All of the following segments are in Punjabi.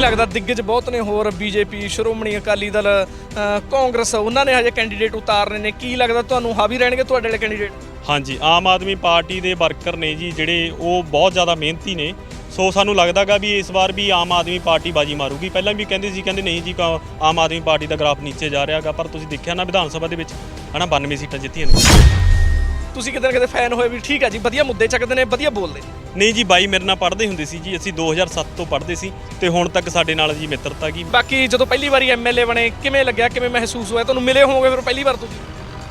ਲੱਗਦਾ ਦਿੱਗਜ ਬਹੁਤ ਨੇ ਹੋਰ ਬੀਜੇਪੀ ਸ਼੍ਰੋਮਣੀ ਅਕਾਲੀ ਦਲ ਕਾਂਗਰਸ ਉਹਨਾਂ ਨੇ ਹਜੇ ਕੈਂਡੀਡੇਟ ਉਤਾਰਨੇ ਨੇ। ਕੀ ਲੱਗਦਾ ਤੁਹਾਨੂੰ ਹਾਵੀ ਰਹਿਣਗੇ ਤੁਹਾਡੇ ਵਾਲੇ ਕੈਂਡੀਡੇਟ ਹਾਂਜੀ ਆਮ ਆਦਮੀ ਪਾਰਟੀ ਦੇ ਵਰਕਰ ਨੇ ਜੀ ਜਿਹੜੇ ਉਹ ਬਹੁਤ ਜ਼ਿਆਦਾ ਮਿਹਨਤੀ ਨੇ। ਸੋ ਸਾਨੂੰ ਲੱਗਦਾਗਾ ਵੀ ਇਸ ਵਾਰ ਵੀ ਆਮ ਆਦਮੀ ਪਾਰਟੀ ਬਾਜੀ ਮਾਰੂਗੀ। ਪਹਿਲਾਂ ਵੀ ਕਹਿੰਦੇ ਸੀ ਕਹਿੰਦੇ ਨਹੀਂ ਜੀ ਆਮ ਆਦਮੀ ਪਾਰਟੀ ਦਾ ਗ੍ਰਾਫ ਨੀਚੇ ਜਾ ਰਿਹਾਗਾ ਪਰ ਤੁਸੀਂ ਦੇਖਿਆ ਨਾ ਵਿਧਾਨ ਸਭਾ ਦੇ ਵਿੱਚ ਹਨਾ 92 ਸੀਟਾਂ ਜਿੱਤੀਆਂ ਨੇ। ਤੁਸੀਂ ਕਿਤੇ ਨਾ ਕਿਤੇ ਫੈਨ ਹੋਏ ਵੀ ਠੀਕ ਹੈ ਜੀ ਵਧੀਆ ਮੁੱਦੇ ਚੱਕਦੇ ਨੇ ਵਧੀਆ ਬੋਲਦੇ ਨੇ। ਨਹੀਂ ਜੀ ਬਾਈ ਮੇਰੇ ਨਾਲ ਪੜ੍ਹਦੇ ਹੁੰਦੇ ਸੀ ਜੀ ਅਸੀਂ 2007 ਤੋਂ ਪੜ੍ਹਦੇ ਸੀ ਤੇ ਹੁਣ ਤੱਕ ਸਾਡੇ ਨਾਲ ਜੀ ਮਿੱਤਰਤਾ ਕੀ ਬਾਕੀ ਜਦੋਂ ਪਹਿਲੀ ਵਾਰੀ ਐਮਐਲਏ ਬਣੇ ਕਿਵੇਂ ਲੱਗਿਆ ਕਿਵੇਂ ਮਹਿਸੂਸ ਹੋਇਆ? ਤੁਹਾਨੂੰ ਮਿਲੇ ਹੋਵੋਗੇ ਫਿਰ ਪਹਿਲੀ ਵਾਰ ਤੁਸੀਂ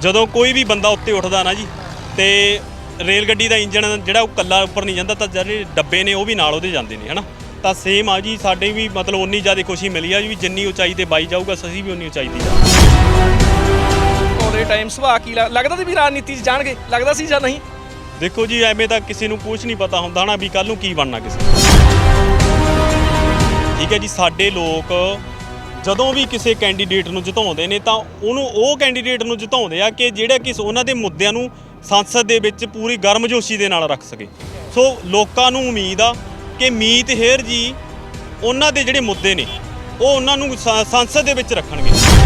ਜਦੋਂ ਕੋਈ ਵੀ ਬੰਦਾ ਉੱਤੇ ਉੱਠਦਾ ਨਾ ਜੀ ਤੇ ਰੇਲ ਗੱਡੀ ਦਾ ਇੰਜਣ ਜਿਹੜਾ ਉਹ ਕੱਲਾ ਉੱਪਰ ਨਹੀਂ ਜਾਂਦਾ ਤਾਂ ਜਿਹੜੇ ਡੱਬੇ ਨੇ ਉਹ ਵੀ ਨਾਲ ਉਹਦੇ ਜਾਂਦੇ ਨੇ ਹਨਾ? ਤਾਂ ਸੇਮ ਆ ਜੀ ਸਾਡੇ ਵੀ ਮਤਲਬ ਉਨੀ ਜ਼ਿਆਦਾ ਖੁਸ਼ੀ ਮਿਲੀ ਆ ਵੀ ਜਿੰਨੀ ਉਚਾਈ ਤੇ ਬਾਈ ਜਾਊਗਾ ਅਸੀਂ ਵੀ ਉਨੀ ਉਚਾਈ ਤੇ ਜਾਵਾਂਗੇ। ਉਹਦੇ ਟਾਈਮ ਸੁਭਾਅ ਕੀ ਲੱਗਦਾ ਸੀ ਵੀ ਰਾਜਨੀਤੀ 'ਚ ਜਾਣਗੇ? ਲੱਗਦਾ ਸੀ ਜਾਂ ਨਹੀਂ? ਦੇਖੋ ਜੀ, ਐਵੇਂ ਤਾਂ ਕਿਸੇ ਨੂੰ ਕੁਝ ਨਹੀਂ ਪਤਾ ਹੁੰਦਾ ਨਾ ਵੀ ਕੱਲ ਨੂੰ ਕੀ ਬਣਨਾ ਕਿਸੇ ਠੀਕ ਹੈ ਜੀ, ਸਾਡੇ ਲੋਕ ਜਦੋਂ ਵੀ ਕਿਸੇ ਕੈਂਡੀਡੇਟ ਨੂੰ ਜਿਤਾਉਂਦੇ ਨੇ ਤਾਂ ਉਹਨੂੰ ਉਹ ਕੈਂਡੀਡੇਟ ਨੂੰ ਜਿਤਾਉਂਦੇ ਆ ਕਿ ਜਿਹੜਾ ਕਿਸ ਉਹਨਾਂ ਦੇ ਮੁੱਦਿਆਂ ਨੂੰ ਸੰਸਦ ਦੇ ਵਿੱਚ ਪੂਰੀ ਗਰਮਜੋਸ਼ੀ ਦੇ ਨਾਲ ਰੱਖ ਸਕੇ। ਸੋ ਲੋਕਾਂ ਨੂੰ ਉਮੀਦ ਆ ਕਿ ਮੀਤ ਹੇਰ ਜੀ ਉਹਨਾਂ ਦੇ ਜਿਹੜੇ ਮੁੱਦੇ ਨੇ, ਉਹ ਉਹਨਾਂ ਨੂੰ ਸੰਸਦ ਦੇ ਵਿੱਚ ਰੱਖਣਗੇ।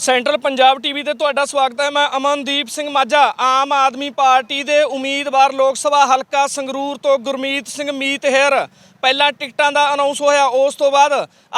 ਸੈਂਟਰਲ ਪੰਜਾਬ ਟੀਵੀ ਤੇ ਤੁਹਾਡਾ ਸਵਾਗਤ ਹੈ। ਮੈਂ ਅਮਨਦੀਪ ਸਿੰਘ ਮਾਝਾ, ਆਮ ਆਦਮੀ ਪਾਰਟੀ ਦੇ ਉਮੀਦਵਾਰ ਲੋਕ ਸਭਾ ਹਲਕਾ ਸੰਗਰੂਰ ਤੋਂ ਗੁਰਮੀਤ ਸਿੰਘ ਮੀਤਹਿਰ ਪਹਿਲਾਂ ਟਿਕਟਾਂ ਦਾ ਅਨਾਉਂਸ ਹੋਇਆ, ਉਸ ਤੋਂ ਬਾਅਦ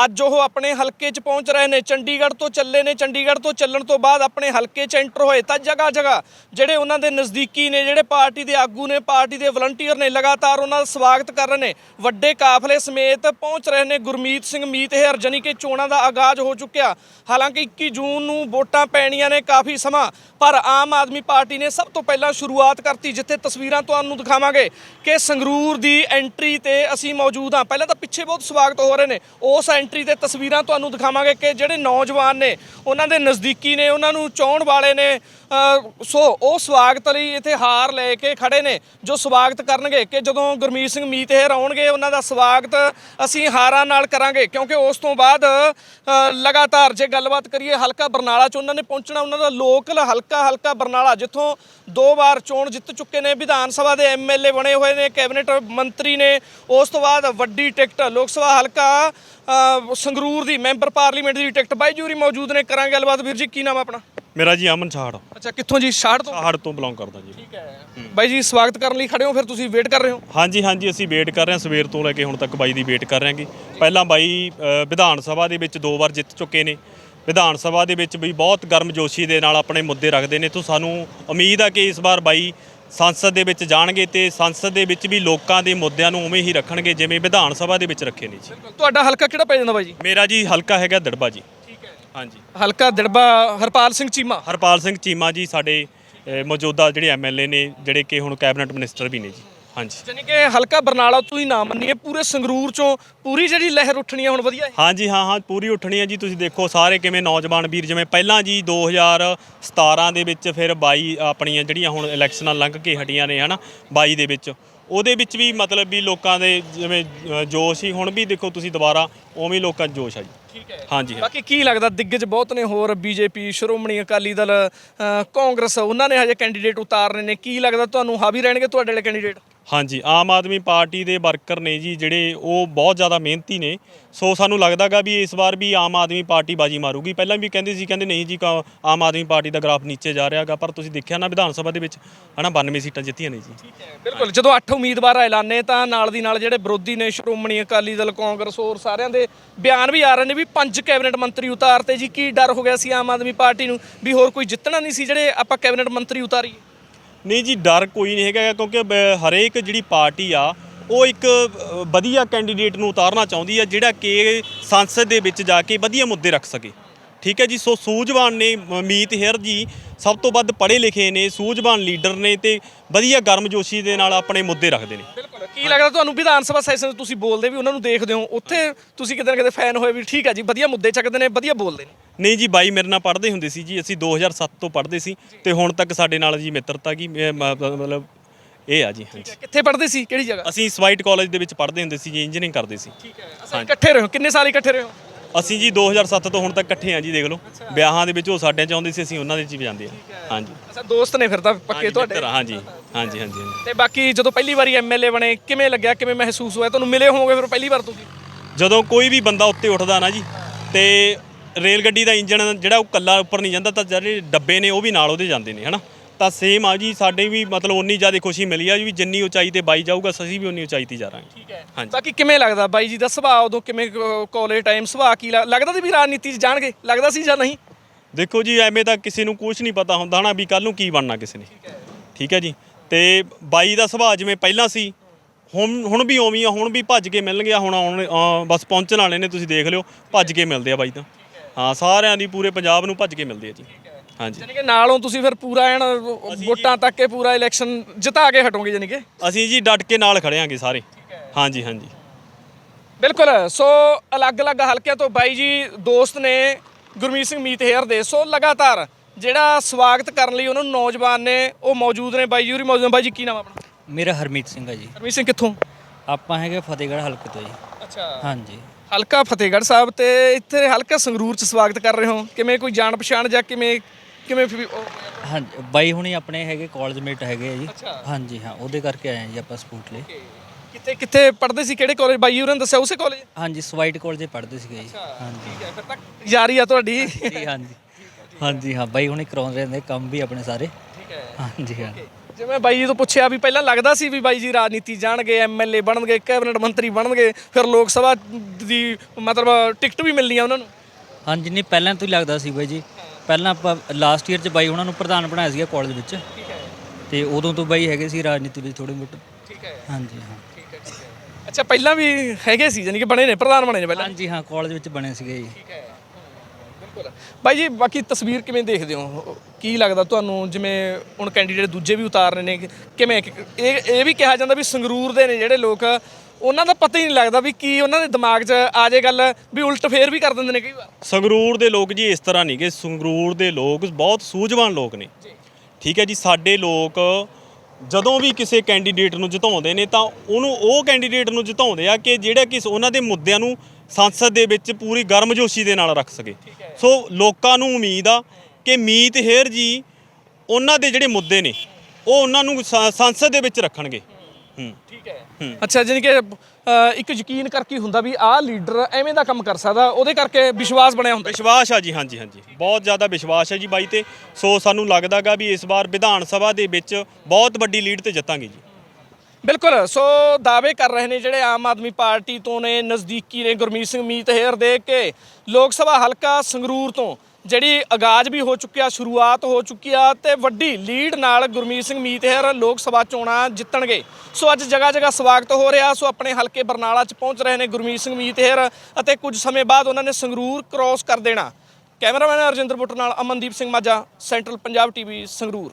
ਅੱਜ ਉਹ ਆਪਣੇ ਹਲਕੇ 'ਚ ਪਹੁੰਚ ਰਹੇ ਨੇ। ਚੰਡੀਗੜ੍ਹ ਤੋਂ ਚੱਲੇ ਨੇ, ਚੰਡੀਗੜ੍ਹ ਤੋਂ ਚੱਲਣ ਤੋਂ ਬਾਅਦ ਆਪਣੇ ਹਲਕੇ 'ਚ ਐਂਟਰ ਹੋਏ। ਤਾਂ ਜਗ੍ਹਾ ਜਗ੍ਹਾ ਜਿਹੜੇ ਉਹਨਾਂ ਦੇ ਨਜ਼ਦੀਕੀ ਨੇ, ਜਿਹੜੇ ਪਾਰਟੀ ਦੇ ਆਗੂ ਨੇ, ਪਾਰਟੀ ਦੇ ਵਲੰਟੀਅਰ ਨੇ, ਲਗਾਤਾਰ ਉਹਨਾਂ ਦਾ ਸਵਾਗਤ ਕਰ ਰਹੇ ਨੇ। ਵੱਡੇ ਕਾਫਲੇ ਸਮੇਤ ਪਹੁੰਚ ਰਹੇ ਨੇ ਗੁਰਮੀਤ ਸਿੰਘ ਮੀਤਹਿਰ ਜਾਣੀ ਕਿ ਚੋਣਾਂ ਦਾ ਆਗਾਜ਼ ਹੋ ਚੁੱਕਿਆ। ਹਾਲਾਂਕਿ 21 ਜੂਨ ਨੂੰ ਵੋਟਾਂ ਪੈਣੀਆਂ ਨੇ ਕਾਫੀ ਸਮਾਂ, ਪਰ ਆਮ ਆਦਮੀ ਪਾਰਟੀ ਨੇ ਸਭ ਤੋਂ ਪਹਿਲਾਂ ਸ਼ੁਰੂਆਤ ਕਰਤੀ, ਜਿੱਥੇ ਤਸਵੀਰਾਂ ਤੁਹਾਨੂੰ ਦਿਖਾਵਾਂਗੇ ਕਿ ਸੰਗਰੂਰ ਦੀ ਐਂਟਰੀ ਤੇ ਅਸੀਂ ਮੌਜੂਦ ਹਾਂ। ਪਹਿਲਾਂ ਤਾਂ ਪਿੱਛੇ ਬਹੁਤ ਸਵਾਗਤ ਹੋ ਰਹੇ ਨੇ। ਉਸ ਐਂਟਰੀ ਤੇ ਤਸਵੀਰਾਂ ਤੁਹਾਨੂੰ ਦਿਖਾਵਾਂਗੇ ਕਿ ਜਿਹੜੇ ਨੌਜਵਾਨ ਨੇ, ਉਹਨਾਂ ਦੇ ਨਜ਼ਦੀਕੀ ਨੇ, ਉਹਨਾਂ ਨੂੰ ਚਾਹਣ ਵਾਲੇ ਨੇ। ਸੋ ਉਹ ਸਵਾਗਤ ਲਈ ਇੱਥੇ ਹਾਰ ਲੈ ਕੇ ਖੜੇ ਨੇ, ਜੋ ਸਵਾਗਤ ਕਰਨਗੇ ਕਿ ਜਦੋਂ ਗੁਰਮੀਤ ਸਿੰਘ ਮੀਤਹਿਰ ਆਉਣਗੇ, ਉਹਨਾਂ ਦਾ ਸਵਾਗਤ ਅਸੀਂ ਹਾਰਾਂ ਨਾਲ ਕਰਾਂਗੇ, ਕਿਉਂਕਿ ਉਸ ਤੋਂ ਬਾਅਦ ਲਗਾਤਾਰ ਜੇ ਗੱਲਬਾਤ ਕਰੀਏ, ਹਲਕਾ ਬਰਨਾਲਾ ਚ ਉਹਨਾਂ ਨੇ ਪਹੁੰਚਣਾ ਉਹਨਾਂ ਦਾ ਲੋਕਲ ਹਲਕਾ ਹਲਕਾ ਬਰਨਾਲਾ ਜਿੱਥੋਂ ਦੋ ਵਾਰ ਚੋਣ ਜਿੱਤ ਚੁੱਕੇ ਨੇ ਵਿਧਾਨ ਸਭਾ ਦੇ ਐਮਐਲਏ ਬਣੇ ਹੋਏ ਨੇ ਕੈਬਨਿਟ ਮੰਤਰੀ ਨੇ ਉਸ ਤੋਂ ਬਾਅਦ ਵੱਡੀ ਟਿਕਟ ਲੋਕ ਸਭਾ ਹਲਕਾ ਸੰਗਰੂਰ ਦੀ ਮੈਂਬਰ ਪਾਰਲੀਮੈਂਟ ਦੀ ਟਿਕਟ ਬਾਈ ਜੂਰੀ ਮੌਜੂਦ ਨੇ ਕਰਾਂਗੇ ਗੱਲਬਾਤ ਵੀਰ ਜੀ ਕੀ ਨਾਮ ਆਪਣਾ? ਮੇਰਾ ਜੀ ਅਮਨ ਛਾੜ ਅੱਛਾ ਕਿੱਥੋਂ ਜੀ? ਸ਼ਾਹੜ ਤੋਂ? ਛਾੜ ਤੋਂ ਬਿਲੋਂਗ ਕਰਦਾ ਜੀ। ਠੀਕ ਹੈ। ਬਾਈ ਜੀ ਸਵਾਗਤ ਕਰਨ ਲਈ ਖੜੇ ਹੋ ਫਿਰ ਤੁਸੀਂ ਵੇਟ ਕਰ ਰਹੇ ਹੋ? ਹਾਂਜੀ ਹਾਂਜੀ ਅਸੀਂ ਵੇਟ ਕਰ ਰਹੇ ਹਾਂ ਸਵੇਰ ਤੋਂ ਲੈ ਕੇ ਹੁਣ ਤੱਕ ਬਾਈ ਦੀ ਵੇਟ ਕਰ ਰਹੇ ਹਾਂਗੇ ਪਹਿਲਾਂ ਬਾਈ ਵਿਧਾਨ ਸਭਾ ਦੇ ਵਿੱਚ ਦੋ ਵਾਰ ਜਿੱਤ ਚੁੱਕੇ ਨੇ। ਵਿਧਾਨ ਸਭਾ ਦੇ ਵਿੱਚ ਵੀ ਬਹੁਤ ਗਰਮਜੋਸ਼ੀ ਦੇ ਨਾਲ ਆਪਣੇ ਮੁੱਦੇ ਰੱਖਦੇ ਨੇ। ਤੋਂ ਸਾਨੂੰ ਉਮੀਦ ਆ ਕਿ ਇਸ ਵਾਰ ਬਾਈ ਸੰਸਦ ਦੇ ਵਿੱਚ ਜਾਣਗੇ ਤੇ ਸੰਸਦ ਦੇ ਵਿੱਚ ਵੀ ਲੋਕਾਂ ਦੇ ਮੁੱਦਿਆਂ ਨੂੰ ਉਵੇਂ ਹੀ ਰੱਖਣਗੇ ਜਿਵੇਂ ਵਿਧਾਨ ਸਭਾ ਦੇ ਵਿੱਚ ਰੱਖੇ ਨੇ ਜੀ। ਤੁਹਾਡਾ ਹਲਕਾ ਕਿਹੜਾ ਪੈ ਜਾਂਦਾ ਬਾਈ ਜੀ? ਮੇਰਾ ਜੀ ਹਲਕਾ ਹੈਗਾ ਦੜਬਾ ਜੀ। ਠੀਕ ਹੈ ਹਾਂਜੀ। ਹਲਕਾ ਦਿੜਬਾ ਹਰਪਾਲ ਸਿੰਘ ਚੀਮਾ। ਹਰਪਾਲ ਸਿੰਘ ਚੀਮਾ ਜੀ ਸਾਡੇ ਅ, ਮੌਜੂਦਾ ਜਿਹੜੇ ਐਮਐਲਏ ਨੇ ਜਿਹੜੇ ਕਿ ਹੁਣ ਕੈਬਨਿਟ ਮਿਨਿਸਟਰ ਵੀ ਨੇ ਜੀ। ਹਾਂਜੀ। ਜਾਨੀ ਕਿ ਹਲਕਾ ਬਰਨਾਲਾ ਤੋਂ ਹੀ ਨਾ ਮੰਨੀਏ ਪੂਰੇ ਸੰਗਰੂਰ ਚੋਂ ਪੂਰੀ ਜਿਹੜੀ ਲਹਿਰ ਉੱਠਣੀ ਹੈ ਹੁਣ ਵਧੀਆ ਹੈ ਹਾਂਜੀ ਹਾਂ ਹਾਂ ਪੂਰੀ ਉੱਠਣੀ ਹੈ ਜੀ। ਤੁਸੀਂ ਦੇਖੋ ਸਾਰੇ ਕਿਵੇਂ ਨੌਜਵਾਨ ਵੀਰ ਜਿਵੇਂ ਪਹਿਲਾਂ ਜੀ 2017 ਦੇ ਵਿੱਚ ਫਿਰ 22 ਆਪਣੀਆਂ ਜਿਹੜੀਆਂ ਹੁਣ ਇਲੈਕਸ਼ਨਾਂ ਲੰਘ ਕੇ ਹਟੀਆਂ ਨੇ ਹਨਾ 22 ਦੇ ਵਿੱਚ। ਉਹਦੇ ਵਿੱਚ ਵੀ ਮਤਲਬ ਵੀ ਲੋਕਾਂ ਦੇ ਜਿਵੇਂ ਅ, ਜੋਸ਼ ਸੀ ਹੁਣ ਵੀ ਦੇਖੋ ਤੁਸੀਂ ਦੁਬਾਰਾ ਉਵੇਂ ਹੀ ਲੋਕਾਂ 'ਚ ਜੋਸ਼ ਆ ਜੀ। ਠੀਕ ਹੈ। ਹਾਂਜੀ ਹਾਂ। ਬਾਕੀ ਕੀ ਲੱਗਦਾ ਦਿੱਗਜ ਬਹੁਤ ਨੇ ਹੋਰ ਬੀਜੇਪੀ ਸ਼੍ਰੋਮਣੀ ਅਕਾਲੀ ਦਲ ਅ, ਕਾਂਗਰਸ ਉਹਨਾਂ ਨੇ ਹਜੇ ਕੈਂਡੀਡੇਟ ਉਤਾਰਨੇ ਨੇ। ਕੀ ਲੱਗਦਾ ਤੁਹਾਨੂੰ ਹਾਵੀ ਰਹਿਣਗੇ ਤੁਹਾਡੇ ਵਾਲੇ ਕੈਂਡੀਡੇਟ ਹਾਂਜੀ, ਆਮ ਆਦਮੀ ਪਾਰਟੀ ਦੇ ਵਰਕਰ ਨੇ ਜੀ, ਜਿਹੜੇ ਉਹ ਬਹੁਤ ਜ਼ਿਆਦਾ ਮਿਹਨਤੀ ਨੇ। ਸੋ ਸਾਨੂੰ ਲੱਗਦਾਗਾ ਵੀ ਇਸ ਵਾਰ ਵੀ ਆਮ ਆਦਮੀ ਪਾਰਟੀ ਬਾਜੀ ਮਾਰੂਗੀ। ਪਹਿਲਾਂ ਵੀ ਕਹਿੰਦੇ ਸੀ, ਕਹਿੰਦੇ ਨਹੀਂ ਜੀ, ਕਾ- ਆਮ ਆਦਮੀ ਪਾਰਟੀ ਦਾ ਗ੍ਰਾਫ ਨੀਚੇ ਜਾ ਰਿਹਾਗਾ, ਪਰ ਤੁਸੀਂ ਦੇਖਿਆ ਨਾ ਵਿਧਾਨ ਸਭਾ ਦੇ ਵਿੱਚ, ਹਨਾ 92 ਸੀਟਾਂ ਜਿੱਤੀਆਂ ਨੇ ਜੀ। ਬਿਲਕੁਲ। ਜਦੋਂ 8 ਉਮੀਦਵਾਰ ਐਲਾਨੇ ਤਾਂ ਨਾਲ ਦੀ ਨਾਲ ਜਿਹੜੇ ਵਿਰੋਧੀ ਨੇ, ਸ਼੍ਰੋਮਣੀ ਅਕਾਲੀ ਦਲ, ਕਾਂਗਰਸ ਹੋਰ ਸਾਰਿਆਂ ਦੇ ਬਿਆਨ ਵੀ ਆ ਰਹੇ ਨੇ ਵੀ ਪੰਜ ਕੈਬਨਿਟ ਮੰਤਰੀ ਉਤਾਰਤੇ ਜੀ। ਕੀ ਡਰ ਹੋ ਗਿਆ ਸੀ ਆਮ ਆਦਮੀ ਪਾਰਟੀ ਨੂੰ? ਵੀ ਹੋਰ ਕੋਈ ਜਿੱਤਣਾ ਨਹੀਂ ਸੀ ਜਿਹੜੇ ਆਪਾਂ ਕੈਬਨਿਟ ਮੰਤਰੀ ਉਤਾਰੀਏ। ਨਹੀਂ ਜੀ ਡਰ ਕੋਈ ਨਹੀਂ ਹੈਗਾ ਕਿਉਂਕਿ ਬ- ਹਰੇਕ ਜਿਹੜੀ ਪਾਰਟੀ ਆ ਉਹ ਇੱਕ ਅ, ਵਧੀਆ ਕੈਂਡੀਡੇਟ ਨੂੰ ਉਤਾਰਨਾ ਚਾਹੁੰਦੀ ਆ ਜਿਹੜਾ ਕਿ ਸੰਸਦ ਦੇ ਵਿੱਚ ਜਾ ਕੇ ਵਧੀਆ ਮੁੱਦੇ ਰੱਖ ਸਕੇ। ਠੀਕ ਹੈ ਜੀ ਸੋ ਸੂਝਵਾਨ ਨੇ ਮੀਤ ਹੇਰ ਜੀ ਸਭ ਤੋਂ ਵੱਧ ਪੜ੍ਹੇ ਲਿਖੇ ਨੇ ਸੂਝਵਾਨ ਲੀਡਰ ਨੇ ਤੇ ਵਧੀਆ ਗਰਮਜੋਸ਼ੀ ਦੇ ਨਾਲ ਆਪਣੇ ਮੁੱਦੇ ਰੱਖਦੇ ਨੇ। ਬਿਲਕੁਲ ਕੀ ਲੱਗਦਾ ਤੁਹਾਨੂੰ ਵਿਧਾਨ ਸਭਾ ਸੈਸ਼ਨ ਤੁਸੀਂ ਬੋਲਦੇ ਵੀ ਉਹਨਾਂ ਨੂੰ ਦੇਖਦੇ ਹੋ? ਉੱਥੇ ਤੁਸੀਂ ਕਿਤੇ ਨਾ ਕਿਤੇ ਫੈਨ ਹੋਏ ਵੀ ਠੀਕ ਹੈ ਜੀ ਵਧੀਆ ਮੁੱਦੇ ਚੱਕਦੇ ਨੇ ਵਧੀਆ ਬੋਲਦੇ ਨੇ। ਨਹੀਂ ਜੀ ਬਾਈ ਮੇਰੇ ਨਾਲ ਪੜ੍ਹਦੇ ਹੁੰਦੇ ਸੀ ਜੀ ਅਸੀਂ 2007 ਤੋਂ ਪੜ੍ਹਦੇ ਸੀ ਤੇ ਹੁਣ ਤੱਕ ਸਾਡੇ ਨਾਲ ਜੀ ਮਿੱਤਰਤਾ ਕੀ ਮਤਲਬ ਇਹ ਆ ਜੀ ਹਾਂਜੀ। ਕਿੱਥੇ ਪੜ੍ਹਦੇ ਸੀ? ਕਿਹੜੀ ਜਗ੍ਹਾ? ਅਸੀਂ ਸਵਾਈਟ ਕਾਲਜ ਦੇ ਵਿੱਚ ਪੜ੍ਹਦੇ ਹੁੰਦੇ ਸੀ ਜੀ ਇੰਜੀਨੀਅਰਿੰਗ ਕਰਦੇ ਸੀ। ਠੀਕ ਹੈ ਅਸੀਂ ਇਕੱਠੇ ਰਹੇ ਹੋ ਕਿੰਨੇ ਸਾਲ ਇਕੱਠੇ ਰਹੇ ਹੋ? ਅਸੀਂ ਜੀ 2007 ਤੋਂ ਹੁਣ ਤੱਕ ਇਕੱਠੇ ਆ ਜੀ ਦੇਖ ਲਓ। ਵਿਆਹਾਂ ਦੇ ਵਿੱਚ ਉਹ ਸਾਡੇ ਚ ਆਉਂਦੇ ਸੀ ਅਸੀਂ ਉਹਨਾਂ ਦੇ ਚ ਵੀ ਜਾਂਦੇ ਆ ਹਾਂਜੀ। ਅੱਛਾ ਦੋਸਤ ਨੇ ਫਿਰ ਤਾਂ ਪੱਕੇ ਤੁਹਾਡੇ? ਮਿੱਤਰ ਆ, ਹਾਂਜੀ ਹਾਂਜੀ ਹਾਂਜੀ ਹਾਂਜੀ। ਤੇ ਬਾਕੀ ਜਦੋਂ ਪਹਿਲੀ ਵਾਰੀ ਐਮਐਲਏ ਬਣੇ ਕਿਵੇਂ ਲੱਗਿਆ ਕਿਵੇਂ ਮਹਿਸੂਸ ਹੋਇਆ? ਤੁਹਾਨੂੰ ਮਿਲੇ ਹੋਵੋਗੇ ਫਿਰ ਪਹਿਲੀ ਵਾਰ ਤੁਸੀਂ? ਜਦੋਂ ਕੋਈ ਵੀ ਬੰਦਾ ਉੱਤੇ ਉੱਠਦਾ ਨਾ ਜੀ ਤੇ ਰੇਲ ਗੱਡੀ ਦਾ ਇੰਜਣ ਜਿਹੜਾ ਉਹ ਕੱਲਾ ਉੱਪਰ ਨਹੀਂ ਜਾਂਦਾ ਤਾਂ ਜਿਹੜੇ ਡੱਬੇ ਨੇ ਉਹ ਵੀ ਨਾਲ ਉਹਦੇ ਜਾਂਦੇ ਨੇ ਹਨਾ? ਤਾਂ ਸੇਮ ਆ ਜੀ ਸਾਡੇ ਵੀ ਮਤਲਬ ਉਨੀ ਜ਼ਿਆਦਾ ਖੁਸ਼ੀ ਮਿਲੀ ਆ ਵੀ ਜਿੰਨੀ ਉਚਾਈ ਤੇ ਬਾਈ ਜਾਊਗਾ ਅਸੀਂ ਵੀ ਉਨੀ ਉਚਾਈ ਤੇ ਜਾ ਰਾਂਗੇ ਠੀਕ ਹੈ। ਹਾਂਜੀ। ਬਾਕੀ ਕਿਵੇਂ ਲੱਗਦਾ ਬਾਈ ਜੀ ਦਾ ਸੁਭਾਅ ਉਦੋਂ? ਕਿਵੇਂ ਕਾਲਜ ਟਾਈਮ ਸੁਭਾਅ ਕੀ ਲੱਗ- ਲੱਗਦਾ ਸੀ ਵੀ ਰਾਜਨੀਤੀ 'ਚ ਜਾਣਗੇ? ਲੱਗਦਾ ਸੀ ਜਾਂ ਨਹੀਂ? ਦੇਖੋ ਜੀ ਐਵੇਂ ਤਾਂ ਕਿਸੇ ਨੂੰ ਕੁਝ ਨਹੀਂ ਪਤਾ ਹੁੰਦਾ ਹਨਾ ਵੀ ਕੱਲ ਨੂੰ ਕੀ ਬਣਨਾ ਕਿਸੇ ਨੇ। ਠੀਕ ਹੈ। ਜੀ। ਤੇ ਬਾਈ ਦਾ ਸੁਭਾਅ ਜਿਵੇਂ ਪਹਿਲਾਂ ਸੀ ਹੁਣ ਹੁਣ ਵੀ ਉਵੇਂ ਆ ਹੁਣ ਵੀ ਭੱਜ ਕੇ ਮਿਲਣਗੇ ਹੁਣ ਆਉਣ ਬਸ ਪਹੁੰਚਣ ਵਾਲੇ ਨੇ ਤੁਸੀਂ ਦੇਖ ਲਿਓ ਭੱਜ ਕੇ ਮਿਲਦੇ ਆ ਬਾਈ ਤਾਂ। ਹਾਂ। ਸਾਰਿਆਂ ਦੀ ਪੂਰੇ ਪੰਜਾਬ ਨੂੰ ਭੱਜ ਕੇ ਮਿਲਦੇ ਆ ਜੀ। ਹਾਂਜੀ। ਯਾਨੀ ਕਿ ਨਾਲੋਂ ਤੁਸੀਂ ਫਿਰ ਪੂਰਾ ਐਨ ਵੋਟਾਂ ਤੱਕ ਕੇ ਪੂਰਾ ਇਲੈਕਸ਼ਨ ਜਿਤਾ ਕੇ ਹਟੋਗੇ ਯਾਨੀ ਕਿ? ਅਸੀਂ ਜੀ ਡਟ ਕੇ ਨਾਲ ਖੜਿਆਂਗੇ ਸਾਰੇ। ਹਾਂਜੀ ਹਾਂਜੀ। ਬਿਲਕੁਲ ਸੋ ਅਲੱਗ-ਅਲੱਗ ਹਲਕਿਆਂ ਤੋਂ ਬਾਈ ਜੀ ਦੋਸਤ ਨੇ ਗੁਰਮੀਤ ਸਿੰਘ ਮੀਤ ਹੇਅਰ ਦੇ। ਸੋ ਲਗਾਤਾਰ ਜਿਹੜਾ ਸਵਾਗਤ ਕਰਨ ਲਈ ਉਹਨਾਂ ਨੂੰ ਨੌਜਵਾਨ ਨੇ ਉਹ ਮੌਜੂਦ ਨੇ। ਬਾਈ ਜੀ ਹੋਰੀ ਮੌਜੂਦ ਨੇ। ਬਾਈ ਜੀ ਕੀ ਨਾਮ ਆ ਆਪਣਾ? ਮੇਰਾ ਹਰਮੀਤ ਸਿੰਘ ਹੈ ਜੀ। ਗੁਰਮੀਤ ਸਿੰਘ ਕਿੱਥੋਂ? ਆਪਾਂ ਹੈਗੇ ਫਤਿਹਗੜ੍ਹ ਹਲਕੇ ਤੋਂ ਜੀ। ਅੱਛਾ। ਹਾਂਜੀ। ਹਲਕਾ ਫਤਿਹਗੜ੍ਹ ਸਾਹਿਬ ਤੇ ਇੱਥੇ ਹਲਕਾ ਸੰਗਰੂਰ ਚ ਸਵਾਗਤ ਕਰ ਰਹੇ ਹੋ। ਕਿਵੇਂ ਕੋਈ ਜਾਣ ਪਛਾਣ ਜਾਂ ਕਿਵੇਂ ਕਿਵੇਂ ਫਿਰ- ਹਾਂਜੀ ਬਾਈ ਹੁਣੀ ਆਪਣੇ ਹੈਗੇ ਕਾਲਜ ਮੇਟ ਹੈਗੇ ਆ ਜੀ। ਅੱਛਾ। ਹਾਂਜੀ ਹਾਂ ਉਹਦੇ ਕਰਕੇ ਆਏ ਆ ਜੀ ਆਪਾਂ ਸਪੋਰਟ ਲਈ। ਕਿੱਥੇ ਕਿੱਥੇ ਪੜ੍ਹਦੇ ਸੀ? ਕਿਹੜੇ ਕਾਲਜ ਬਾਈ ਹੋਰਾਂ ਨੇ ਦੱਸਿਆ ਉਸੇ ਕਾਲਜ ਹਾਂਜੀ ਸਵਾਈਟ ਕਾਲਜੇ ਪੜ੍ਹਦੇ ਸੀਗੇ ਜੀ। ਹਾਂਜੀ। ਠੀਕ ਹੈ ਫਿਰ ਤੱਕ ਯਾਰੀ ਆ ਤੁਹਾਡੀ। ਜੀ ਹਾਂਜੀ ਹਾਂਜੀ। ਹਾਂ ਬਾਈ ਹੁਣੀ ਕਰਾਉਂਦੇ ਰਹਿੰਦੇ ਕੰਮ ਵੀ ਆਪਣੇ ਸਾਰੇ। ਠੀਕ ਹੈ। ਹਾਂਜੀ ਹਾਂ। ਜਿਵੇਂ ਬਾਈ ਜੀ ਤੋਂ ਪੁੱਛਿਆ ਵੀ ਪਹਿਲਾਂ ਲੱਗਦਾ ਸੀ ਵੀ ਬਾਈ ਜੀ ਰਾਜਨੀਤੀ ਜਾਣਗੇ ਐਮਐਲਏ ਬਣਨਗੇ ਕੈਬਨਿਟ ਮੰਤਰੀ ਬਣਨਗੇ ਫਿਰ ਲੋਕ ਸਭਾ ਦੀ ਮਤਲਬ ਟਿਕਟ ਵੀ ਮਿਲਣੀ ਆ ਉਹਨਾਂ ਨੂੰ? ਹਾਂਜੀ ਨਹੀਂ ਪਹਿਲਾਂ ਤੋਂ ਹੀ ਲੱਗਦਾ ਸੀ ਬਾਈ ਜੀ। ਪਹਿਲਾਂ ਆਪਾਂ ਲਾਸਟ ਈਅਰ ਚ ਬਾਈ ਉਹਨਾਂ ਨੂੰ ਪ੍ਰਧਾਨ ਬਣਾਇਆ ਸੀਗਾ ਕਾਲਜ ਵਿੱਚ। ਠੀਕ ਹੈ। ਤੇ ਉਦੋਂ ਤੋਂ ਬਾਈ ਹੈਗੇ ਸੀ ਰਾਜਨੀਤੀ ਵਿੱਚ ਥੋੜੇ ਬਹੁਤ ਠੀਕ ਹੈ। ਹਾਂਜੀ ਹਾਂ। ਠੀਕ ਹੈ ਠੀਕ ਹੈ। ਅੱਛਾ ਪਹਿਲਾਂ ਵੀ ਹੈਗੇ ਸੀ ਯਾਨੀ ਕਿ ਬਣੇ ਨੇ ਪ੍ਰਧਾਨ ਬਣੇ ਨੇ ਪਹਿਲਾਂ? ਹਾਂਜੀ ਹਾਂ ਕਾਲਜ ਵਿੱਚ ਬਣੇ ਸੀਗੇ ਜੀ। ਠੀਕ ਹੈ। ਬਿਲਕੁਲ। ਬਾਈ ਜੀ ਬਾਕੀ ਤਸਵੀਰ ਕਿਵੇਂ ਦੇਖਦੇ ਹੋ? ਕੀ ਲੱਗਦਾ ਤੁਹਾਨੂੰ ਜਿਵੇਂ ਹੁਣ ਕੈਂਡੀਡੇਟ ਦੂਜੇ ਵੀ ਉਤਾਰ ਰਹੇ ਨੇ ਕਿਵੇਂ? ਇਹ ਇਹ ਵੀ ਕਿਹਾ ਜਾਂਦਾ ਵੀ ਸੰਗਰੂਰ ਦੇ ਨੇ ਜਿਹੜੇ ਲੋਕ ਉਹਨਾਂ ਦਾ ਪਤਾ ਹੀ ਨਹੀਂ ਲੱਗਦਾ ਵੀ ਕੀ ਉਹਨਾਂ ਦੇ ਦਿਮਾਗ 'ਚ ਆ ਜੇ ਗੱਲ ਵੀ ਉਲਟ ਫੇਰ ਵੀ ਕਰ ਦਿੰਦੇ ਨੇ ਕਈ ਵਾਰ। ਸੰਗਰੂਰ ਦੇ ਲੋਕ ਜੀ ਇਸ ਤਰ੍ਹਾਂ ਨਹੀਂ ਕਿ ਸੰਗਰੂਰ ਦੇ ਲੋਕ ਬਹੁਤ ਸੂਝਵਾਨ ਲੋਕ ਨੇ। ਠੀਕ ਹੈ ਜੀ ਸਾਡੇ ਲੋਕ ਜਦੋਂ ਵੀ ਕਿਸੇ ਕੈਂਡੀਡੇਟ ਨੂੰ ਜਿਤਾਉਂਦੇ ਨੇ ਤਾਂ ਉਹਨੂੰ ਉਹ ਕੈਂਡੀਡੇਟ ਨੂੰ ਜਿਤਾਉਂਦੇ ਆ ਕਿ ਜਿਹੜਾ ਕਿ ਉਹਨਾਂ ਦੇ ਮੁੱਦਿਆਂ ਨੂੰ ਸੰਸਦ ਦੇ ਵਿੱਚ ਪੂਰੀ ਗਰਮਜੋਸ਼ੀ ਦੇ ਨਾਲ ਰੱਖ ਸਕੇ। ਸੋ ਲੋਕਾਂ ਨੂੰ ਉਮੀਦ ਆ ਕਿ ਮੀਤ ਹੇਰ ਜੀ ਉਹਨਾਂ ਦੇ ਜਿਹੜੇ ਮੁੱਦੇ ਨੇ ਉਹ ਉਹਨਾਂ ਨੂੰ ਸੰਸਦ ਦੇ ਵਿੱਚ ਰੱਖਣਗੇ। ਠੀਕ ਹੈ। ਅੱਛਾ ਜਾਨੀ ਕਿ ਅ, ਇੱਕ ਯਕੀਨ ਕਰਕੇ ਹੀ ਹੁੰਦਾ ਵੀ ਆਹ ਲੀਡਰ ਐਵੇਂ ਦਾ ਕੰਮ ਕਰ ਸਕਦਾ ਉਹਦੇ ਕਰਕੇ ਵਿਸ਼ਵਾਸ ਬਣਿਆ ਹੁੰਦਾ। ਵਿਸ਼ਵਾਸ ਆ ਜੀ ਹਾਂਜੀ ਹਾਂਜੀ। ਬਹੁਤ ਜ਼ਿਆਦਾ ਵਿਸ਼ਵਾਸ ਹੈ ਜੀ ਬਾਈ ਤੇ। ਸੋ ਸਾਨੂੰ ਲੱਗਦਾਗਾ ਵੀ ਇਸ ਵਾਰ ਵਿਧਾਨ ਸਭਾ ਦੇ ਵਿੱਚ ਬਹੁਤ ਵੱਡੀ ਲੀਡ ਤੇ ਜਿੱਤਾਂਗੇ ਜੀ। ਬਿਲਕੁਲ। ਸੋ ਦਾਅਵੇ ਕਰ ਰਹੇ ਨੇ ਜਿਹੜੇ ਆਮ ਆਦਮੀ ਪਾਰਟੀ ਤੋਂ ਨੇ ਨਜ਼ਦੀਕੀ ਨੇ ਗੁਰਮੀਤ ਸਿੰਘ ਮੀਤ ਹੇਅਰ ਦੇ ਕੇ। ਲੋਕ ਸਭਾ ਹਲਕਾ ਸੰਗਰੂਰ ਤੋਂ। ਜਿਹੜੀ ਆਗਾਜ਼ ਵੀ ਹੋ ਚੁੱਕਿਆ ਸ਼ੁਰੂਆਤ ਹੋ ਚੁੱਕੀ ਆ ਤੇ ਵੱਡੀ ਲੀਡ ਨਾਲ ਗੁਰਮੀਤ ਸਿੰਘ ਮੀਤ ਲੋਕ ਸਭਾ ਚੋਣਾਂ ਜਿੱਤਣਗੇ। ਸੋ ਅੱਜ ਜਗ੍ਹਾ ਜਗ੍ਹਾ ਸਵਾਗਤ ਹੋ ਰਿਹਾ। ਸੋ ਆਪਣੇ ਹਲਕੇ ਬਰਨਾਲਾ 'ਚ ਪਹੁੰਚ ਰਹੇ ਨੇ ਗੁਰਮੀਤ ਸਿੰਘ ਮੀਤ ਅਤੇ ਕੁਝ ਸਮੇਂ ਬਾਅਦ ਉਹਨਾਂ ਨੇ ਸੰਗਰੂਰ ਕ੍ਰਾਸ ਕਰ ਦੇਣਾ। ਕੈਮਰਾਮੈਨ ਅਰਜਿੰਦਰ ਬੁੱਟਰ ਨਾਲ ਅਮਨਦੀਪ ਸਿੰਘ ਮਾਝਾ ਸੈਂਟਰਲ ਪੰਜਾਬ ਟੀਵੀ ਸੰਗਰੂਰ।